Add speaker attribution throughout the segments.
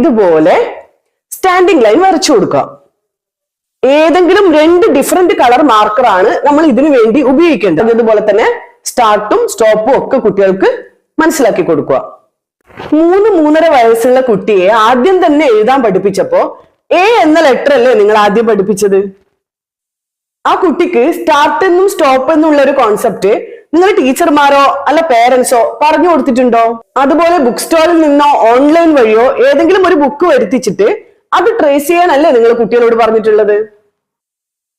Speaker 1: ഇതുപോലെ standing line വരച്ചു കൊടുക്കുക. ഏതെങ്കിലും രണ്ട് ഡിഫറെന്റ് കളർ മാർക്കറാണ് നമ്മൾ ഇതിനു വേണ്ടി ഉപയോഗിക്കേണ്ടത്. അതുപോലെ തന്നെ സ്റ്റാർട്ടും സ്റ്റോപ്പും ഒക്കെ കുട്ടികൾക്ക് മനസ്സിലാക്കി കൊടുക്കുക. മൂന്ന് മൂന്നര വയസ്സുള്ള കുട്ടിയെ ആദ്യം തന്നെ എഴുതാൻ പഠിപ്പിച്ചപ്പോ എ എന്ന ലെറ്റർ അല്ലേ നിങ്ങൾ ആദ്യം പഠിപ്പിച്ചത്? ആ കുട്ടിക്ക് സ്റ്റാർട്ട് എന്നും സ്റ്റോപ്പ് എന്നുള്ള ഒരു കോൺസെപ്റ്റ് നിങ്ങൾ ടീച്ചർമാരോ അല്ല പേരൻസോ പറഞ്ഞു കൊടുത്തിട്ടുണ്ടോ? അതുപോലെ ബുക്ക് സ്റ്റോറിൽ നിന്നോ ഓൺലൈൻ വഴിയോ ഏതെങ്കിലും ഒരു ബുക്ക് വരുത്തിച്ചിട്ട് അത് ട്രേസ് ചെയ്യാനല്ലേ നിങ്ങൾ കുട്ടികളോട് പറഞ്ഞിട്ടുള്ളത്?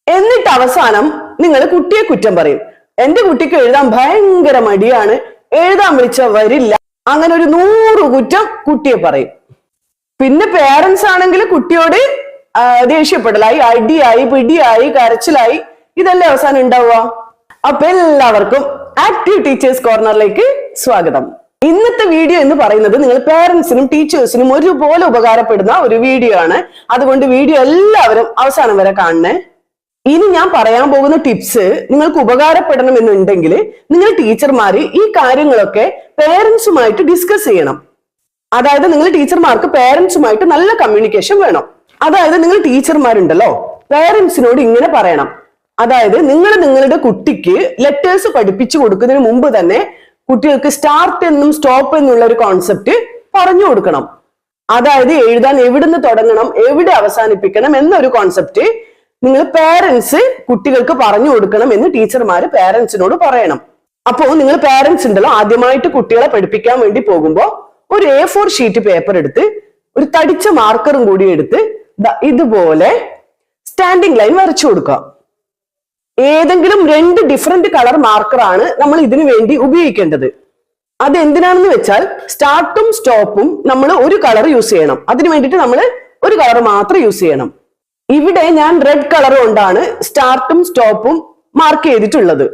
Speaker 1: എന്നിട്ട് അവസാനം നിങ്ങൾ കുട്ടിയെ കുറ്റം പറയും. എന്റെ കുട്ടിക്ക് എഴുതാൻ ഭയങ്കര മടിയാണ്. എഴുതാൻ വിളിച്ച വരില്ല. അങ്ങനെ ഒരു നൂറ് കുറ്റം കുട്ടിയെ പറയും. പിന്നെ പേരൻസ് ആണെങ്കിൽ കുട്ടിയോട് ദേഷ്യപ്പെടലായി അടിയായി പിടിയായി കരച്ചിലായി. ഇതല്ലേ അവസാനം ഉണ്ടാവുക. അപ്പൊ എല്ലാവർക്കും ആക്റ്റീവ് ടീച്ചേഴ്സ് കോർണറിലേക്ക് സ്വാഗതം. ഇന്നത്തെ വീഡിയോ എന്ന് പറയുന്നത് നിങ്ങൾ പേരൻസിനും ടീച്ചേഴ്സിനും ഒരുപോലെ ഉപകാരപ്പെടുന്ന ഒരു വീഡിയോ ആണ്. അതുകൊണ്ട് വീഡിയോ എല്ലാവരും അവസാനം വരെ കാണണേ. ഇനി ഞാൻ പറയാൻ പോകുന്ന ടിപ്സ് നിങ്ങൾക്ക് ഉപകാരപ്പെടണം എന്നുണ്ടെങ്കിൽ നിങ്ങൾ ടീച്ചർമാര് ഈ കാര്യങ്ങളൊക്കെ പേരൻസുമായിട്ട് ഡിസ്കസ് ചെയ്യണം. അതായത് നിങ്ങൾ ടീച്ചർമാർക്ക് പേരൻസുമായിട്ട് നല്ല കമ്മ്യൂണിക്കേഷൻ വേണം. അതായത് നിങ്ങൾ ടീച്ചർമാരുണ്ടല്ലോ പേരൻസിനോട് ഇങ്ങനെ പറയണം. അതായത് നിങ്ങൾ നിങ്ങളുടെ കുട്ടിക്ക് ലെറ്റേഴ്സ് പഠിപ്പിച്ചു കൊടുക്കുന്നതിന് മുമ്പ് തന്നെ കുട്ടികൾക്ക് സ്റ്റാർട്ട് എന്നും സ്റ്റോപ്പ് എന്നുള്ള ഒരു കോൺസെപ്റ്റ് പറഞ്ഞു കൊടുക്കണം. അതായത് എഴുതാൻ എവിടുന്ന് തുടങ്ങണം എവിടെ അവസാനിപ്പിക്കണം എന്നൊരു കോൺസെപ്റ്റ് നിങ്ങൾ പേരൻസ് കുട്ടികൾക്ക് പറഞ്ഞു കൊടുക്കണം എന്ന് ടീച്ചർമാര് പേരൻസിനോട് പറയണം. അപ്പോ നിങ്ങൾ പേരൻസ് ഉണ്ടല്ലോ ആദ്യമായിട്ട് കുട്ടികളെ പഠിപ്പിക്കാൻ വേണ്ടി പോകുമ്പോൾ ഒരു എ ഫോർ ഷീറ്റ് പേപ്പർ എടുത്ത് ഒരു തടിച്ച മാർക്കറും കൂടി എടുത്ത് ഇതുപോലെ സ്റ്റാൻഡിങ് ലൈൻ വരച്ചു കൊടുക്കുക. ഏതെങ്കിലും രണ്ട് ഡിഫറെന്റ് കളർ മാർക്കറാണ് നമ്മൾ ഇതിനു വേണ്ടി ഉപയോഗിക്കേണ്ടത്. അത് എന്തിനാണെന്ന് വെച്ചാൽ സ്റ്റാർട്ടും സ്റ്റോപ്പും നമ്മൾ ഒരു കളർ യൂസ് ചെയ്യണം. അതിനു വേണ്ടിയിട്ട് നമ്മൾ ഒരു കളർ മാത്രം യൂസ് ചെയ്യണം. ഇവിടെ ഞാൻ റെഡ് കളർ കൊണ്ടാണ് സ്റ്റാർട്ടും സ്റ്റോപ്പും മാർക്ക് ചെയ്തിട്ടുള്ളത്.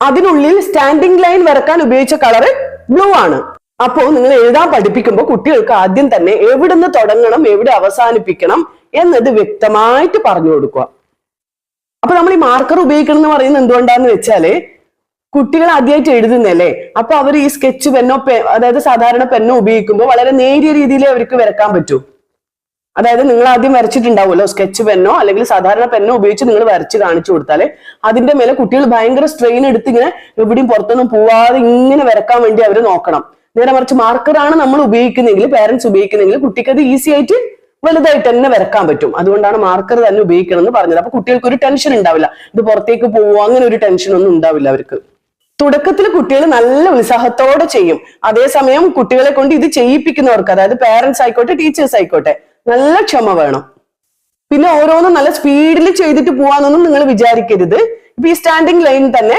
Speaker 1: അതിനുള്ളിൽ സ്റ്റാൻഡിംഗ് ലൈൻ വരക്കാൻ ഉപയോഗിച്ച കളർ ബ്ലൂ ആണ്. അപ്പോൾ നിങ്ങൾ എഴുതാൻ പഠിപ്പിക്കുമ്പോൾ കുട്ടികൾക്ക് ആദ്യം തന്നെ എവിടുന്ന് തുടങ്ങണം എവിടെ അവസാനിപ്പിക്കണം എന്നത് വ്യക്തമായിട്ട് പറഞ്ഞു കൊടുക്കുക. അപ്പൊ നമ്മൾ ഈ മാർക്കർ ഉപയോഗിക്കണം എന്ന് പറയുന്നത് എന്തുകൊണ്ടാന്ന് വെച്ചാൽ കുട്ടികൾ ആദ്യമായിട്ട് എഴുതുന്നല്ലേ? അപ്പൊ അവർ ഈ സ്കെച്ച് പെന്നോ അതായത് സാധാരണ പെന്നോ ഉപയോഗിക്കുമ്പോൾ വളരെ നേരിയ രീതിയിൽ അവർക്ക് വരക്കാൻ പറ്റൂ. അതായത് നിങ്ങൾ ആദ്യം വരച്ചിട്ടുണ്ടാവുമല്ലോ സ്കെച്ച് പെന്നോ അല്ലെങ്കിൽ സാധാരണ പെന്നോ ഉപയോഗിച്ച് നിങ്ങൾ വരച്ച് കാണിച്ചു കൊടുത്താൽ അതിന്റെ മേലെ കുട്ടികൾ ഭയങ്കര സ്ട്രെയിൻ എടുത്ത് ഇങ്ങനെ എവിടെയും പുറത്തൊന്നും പോവാതെ ഇങ്ങനെ വരക്കാൻ വേണ്ടി അവർ നോക്കണം. നേരെ മറിച്ച് മാർക്കറാണ് നമ്മൾ ഉപയോഗിക്കുന്നെങ്കിൽ പേരൻസ് ഉപയോഗിക്കുന്നെങ്കിൽ കുട്ടിക്ക് അത് ഈസി ആയിട്ട് വലുതായിട്ട് തന്നെ വരക്കാൻ പറ്റും. അതുകൊണ്ടാണ് മാർക്കർ തന്നെ ഉപയോഗിക്കണം എന്ന് പറഞ്ഞത്. അപ്പൊ കുട്ടികൾക്ക് ഒരു ടെൻഷൻ ഉണ്ടാവില്ല. ഇത് പുറത്തേക്ക് പോവുക അങ്ങനെ ഒരു ടെൻഷൻ ഒന്നും ഉണ്ടാവില്ല അവർക്ക്. തുടക്കത്തിൽ കുട്ടികൾ നല്ല ഉത്സാഹത്തോടെ ചെയ്യും. അതേസമയം കുട്ടികളെ കൊണ്ട് ഇത് ചെയ്യിപ്പിക്കുന്നവർക്ക് അതായത് പേരൻസ് ആയിക്കോട്ടെ ടീച്ചേഴ്സ് ആയിക്കോട്ടെ നല്ല ക്ഷമ വേണം. പിന്നെ ഓരോന്നും നല്ല സ്പീഡിൽ ചെയ്തിട്ട് പോവാന്നൊന്നും നിങ്ങൾ വിചാരിക്കരുത്. ഇപ്പൊ ഈ സ്റ്റാൻഡിങ് ലൈൻ തന്നെ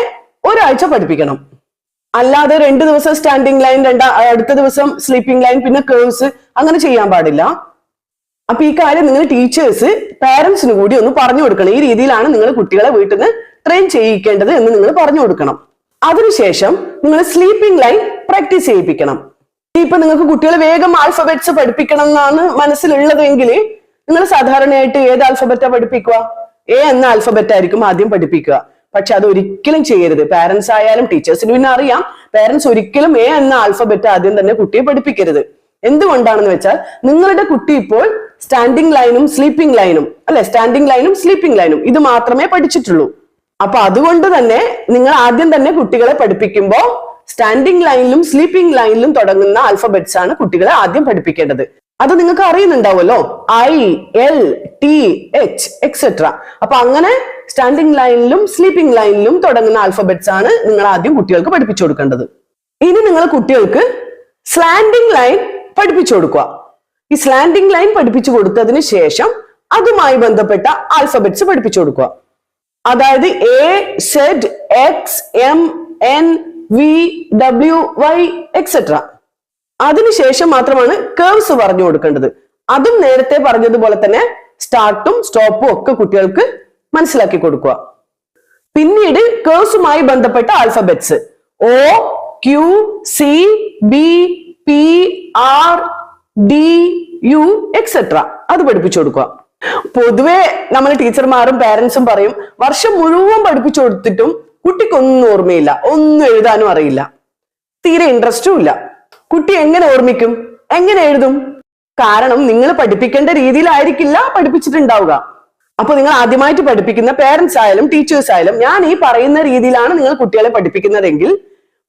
Speaker 1: ഒരാഴ്ച പഠിപ്പിക്കണം. അല്ലാതെ രണ്ട് ദിവസം സ്റ്റാൻഡിങ് ലൈൻ രണ്ടാ അടുത്ത ദിവസം സ്ലീപ്പിംഗ് ലൈൻ പിന്നെ കേഴ്സ് അങ്ങനെ ചെയ്യാൻ പാടില്ല. അപ്പൊ ഈ കാര്യം നിങ്ങൾ ടീച്ചേഴ്സ് പാരന്റ്സിന് കൂടി ഒന്ന് പറഞ്ഞു കൊടുക്കണം. ഈ രീതിയിലാണ് നിങ്ങൾ കുട്ടികളെ വീട്ടിൽ നിന്ന് ട്രെയിൻ ചെയ്യിക്കേണ്ടത് എന്ന് നിങ്ങൾ പറഞ്ഞു കൊടുക്കണം. അതിനുശേഷം നിങ്ങൾ സ്ലീപ്പിംഗ് ലൈൻ പ്രാക്ടീസ് ചെയ്യിപ്പിക്കണം. ഇപ്പൊ നിങ്ങൾക്ക് കുട്ടികളെ വേഗം ആൽഫബറ്റ്സ് പഠിപ്പിക്കണം എന്നാണ് മനസ്സിലുള്ളതെങ്കിൽ നിങ്ങൾ സാധാരണയായിട്ട് ഏത് ആൽഫബറ്റാ പഠിപ്പിക്കുക? എ എന്ന ആൽഫബറ്റ് ആയിരിക്കും ആദ്യം പഠിപ്പിക്കുക. പക്ഷെ അത് ഒരിക്കലും ചെയ്യരുത്. പാരന്റ്സ് ആയാലും ടീച്ചേഴ്സിന് പിന്നെ അറിയാം. പാരന്റ്സ് ഒരിക്കലും എ എന്ന ആൽഫബറ്റ് ആദ്യം തന്നെ കുട്ടിയെ പഠിപ്പിക്കരുത്. എന്തുകൊണ്ടാണെന്ന് വെച്ചാൽ നിങ്ങളുടെ കുട്ടി ഇപ്പോൾ സ്റ്റാൻഡിംഗ് ലൈനും സ്ലീപ്പിംഗ് ലൈനും അല്ലെ? സ്റ്റാൻഡിംഗ് ലൈനും സ്ലീപ്പിംഗ് ലൈനും ഇത് മാത്രമേ പഠിച്ചിട്ടുള്ളൂ. അപ്പൊ അതുകൊണ്ട് തന്നെ നിങ്ങൾ ആദ്യം തന്നെ കുട്ടികളെ പഠിപ്പിക്കുമ്പോൾ സ്റ്റാൻഡിംഗ് ലൈനിലും സ്ലീപ്പിംഗ് ലൈനിലും തുടങ്ങുന്ന ആൽഫബറ്റ്സ് ആണ് കുട്ടികളെ ആദ്യം പഠിപ്പിക്കേണ്ടത്. അത് നിങ്ങൾക്ക് അറിയുന്നുണ്ടാവുമല്ലോ? I L T H etcetera അപ്പൊ അങ്ങനെ സ്റ്റാൻഡിംഗ് ലൈനിലും സ്ലീപ്പിംഗ് ലൈനിലും തുടങ്ങുന്ന ആൽഫബറ്റ്സ് ആണ് നിങ്ങൾ ആദ്യം കുട്ടികൾക്ക് പഠിപ്പിച്ചു കൊടുക്കേണ്ടത്. ഇനി നിങ്ങൾ കുട്ടികൾക്ക് സ്ലാൻഡിംഗ് ലൈൻ പഠിപ്പിച്ചു കൊടുക്കുക. ഈ സ്ലാൻഡിംഗ് ലൈൻ പഠിപ്പിച്ചു കൊടുത്തതിന് ശേഷം അതുമായി ബന്ധപ്പെട്ട ആൽഫബറ്റ്സ് പഠിപ്പിച്ചു കൊടുക്കുക. അതായത് A Z X M N V W Y etcetera അതിനുശേഷം മാത്രമാണ് കേവ്സ് പറഞ്ഞു കൊടുക്കേണ്ടത്. അതും നേരത്തെ പറഞ്ഞതുപോലെ തന്നെ സ്റ്റാർട്ടും സ്റ്റോപ്പും ഒക്കെ കുട്ടികൾക്ക് മനസ്സിലാക്കി കൊടുക്കുക. പിന്നീട് കേഴ്സുമായി ബന്ധപ്പെട്ട alphabets O Q C B P R D U etcetera അത് പഠിപ്പിച്ചു കൊടുക്കുക. പൊതുവെ നമ്മൾ ടീച്ചർമാരും പാരന്റ്സും പറയും വർഷം മുഴുവൻ പഠിപ്പിച്ചു കൊടുത്തിട്ടും കുട്ടിക്കൊന്നും ഓർമ്മയില്ല. ഒന്നും എഴുതാനും അറിയില്ല. തീരെ ഇൻട്രസ്റ്റും ഇല്ല. കുട്ടി എങ്ങനെ ഓർമ്മിക്കും? എങ്ങനെ എഴുതും? കാരണം നിങ്ങൾ പഠിപ്പിക്കേണ്ട രീതിയിലായിരിക്കില്ല പഠിപ്പിച്ചിട്ടുണ്ടാവുക. അപ്പൊ നിങ്ങൾ ആദ്യമായിട്ട് പഠിപ്പിക്കുന്ന പേരൻസ് ആയാലും ടീച്ചേഴ്സ് ആയാലും ഞാൻ ഈ പറയുന്ന രീതിയിലാണ് നിങ്ങൾ കുട്ടികളെ പഠിപ്പിക്കുന്നതെങ്കിൽ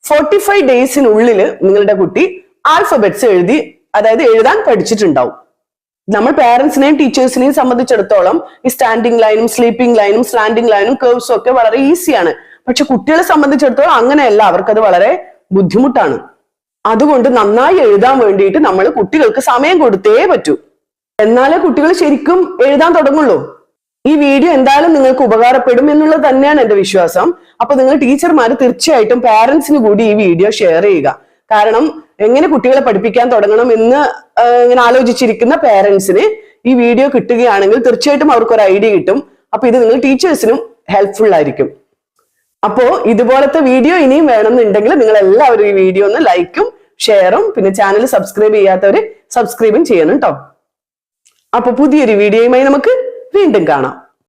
Speaker 1: ഫോർട്ടി ഫൈവ് ഡേയ്സിനുള്ളിൽ നിങ്ങളുടെ കുട്ടി ആൽഫബറ്റ്സ് എഴുതി അതായത് എഴുതാൻ പഠിച്ചിട്ടുണ്ടാവും. നമ്മൾ പേരൻസിനെയും ടീച്ചേഴ്സിനെയും സംബന്ധിച്ചിടത്തോളം ഈ സ്റ്റാൻഡിങ് ലൈനും സ്ലീപ്പിംഗ് ലൈനും സ്റ്റാൻഡിങ് ലൈനും കേർവ്സും ഒക്കെ വളരെ ഈസിയാണ് പക്ഷെ കുട്ടികളെ സംബന്ധിച്ചിടത്തോളം അങ്ങനെയല്ല. അവർക്കത് വളരെ ബുദ്ധിമുട്ടാണ്. അതുകൊണ്ട് നന്നായി എഴുതാൻ വേണ്ടിയിട്ട് നമ്മൾ കുട്ടികൾക്ക് സമയം കൊടുത്തേ പറ്റൂ. എന്നാലേ കുട്ടികൾ ശരിക്കും എഴുതാൻ തുടങ്ങുള്ളൂ. ഈ വീഡിയോ എന്തായാലും നിങ്ങൾക്ക് ഉപകാരപ്പെടും എന്നുള്ളത് തന്നെയാണ് എന്റെ വിശ്വാസം. അപ്പൊ നിങ്ങൾ ടീച്ചർമാർ തീർച്ചയായിട്ടും പാരന്റ്സിന് കൂടി ഈ വീഡിയോ ഷെയർ ചെയ്യുക. കാരണം എങ്ങനെ കുട്ടികളെ പഠിപ്പിക്കാൻ തുടങ്ങണം എന്ന് ഇങ്ങനെ ആലോചിച്ചിരിക്കുന്ന പേരൻസിന് ഈ വീഡിയോ കിട്ടുകയാണെങ്കിൽ തീർച്ചയായിട്ടും അവർക്ക് ഒരു ഐഡിയ കിട്ടും. അപ്പൊ ഇത് നിങ്ങൾ ടീച്ചേഴ്സിനും ഹെൽപ്ഫുൾ ആയിരിക്കും. അപ്പോ ഇതുപോലത്തെ വീഡിയോ ഇനിയും വേണമെന്നുണ്ടെങ്കിൽ നിങ്ങൾ എല്ലാവരും ഈ വീഡിയോ ഒന്ന് ലൈക്കും ഷെയറും പിന്നെ ചാനൽ സബ്സ്ക്രൈബ് ചെയ്യാത്തവർ സബ്സ്ക്രൈബും ചെയ്യണം കേട്ടോ അപ്പൊ പുതിയൊരു വീഡിയോയുമായി നമുക്ക് വീണ്ടും കാണാം.